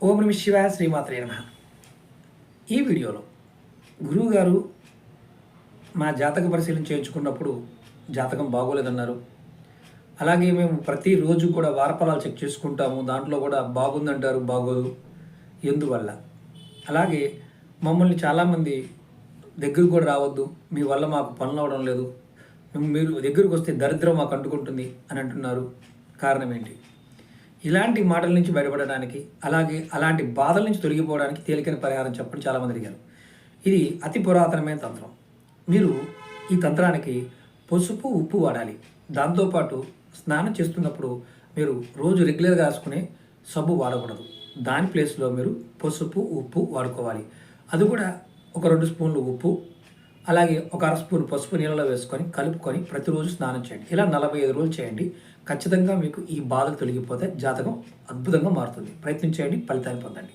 ఓం నమ శివాయ శ్రీమాత్రే నమ. ఈ వీడియోలో గురువుగారు మా జాతక పరిశీలన చేయించుకున్నప్పుడు జాతకం బాగోలేదన్నారు. అలాగే మేము ప్రతిరోజు కూడా వారఫలాలు చెక్ చేసుకుంటాము దాంట్లో కూడా బాగుందంటారు బాగోదు ఎందువల్ల? అలాగే మమ్మల్ని చాలామంది దగ్గరకు కూడా రావద్దు మీ వల్ల మాకు పనులు అవడం లేదు మీరు దగ్గరకు వస్తే దరిద్రం మాకు అంటుకుంటుంది అని అంటున్నారు. కారణం ఏంటి? ఇలాంటి మాటల నుంచి బయటపడడానికి అలాగే అలాంటి బాధల నుంచి తొలగిపోవడానికి తేలికైన పరిహారం చెప్పడం చాలామంది అడిగారు. ఇది అతి పురాతనమైన తంత్రం. మీరు ఈ తంత్రానికి పసుపు ఉప్పు వాడాలి. దాంతోపాటు స్నానం చేస్తున్నప్పుడు మీరు రోజు రెగ్యులర్గా రాసుకునే సబ్బు వాడకూడదు. దాని ప్లేస్లో మీరు పసుపు ఉప్పు వాడుకోవాలి. అది కూడా ఒక రెండు స్పూన్లు ఉప్పు అలాగే ఒక అర స్పూన్ పసుపు నీళ్ళలో వేసుకొని కలుపుకొని ప్రతిరోజు స్నానం చేయండి. ఇలా నలభై ఐదు రోజులు చేయండి. ఖచ్చితంగా మీకు ఈ బాధలు తొలగిపోతే జాతకం అద్భుతంగా మారుతుంది. ప్రయత్నం చేయండి ఫలితాన్ని పొందండి.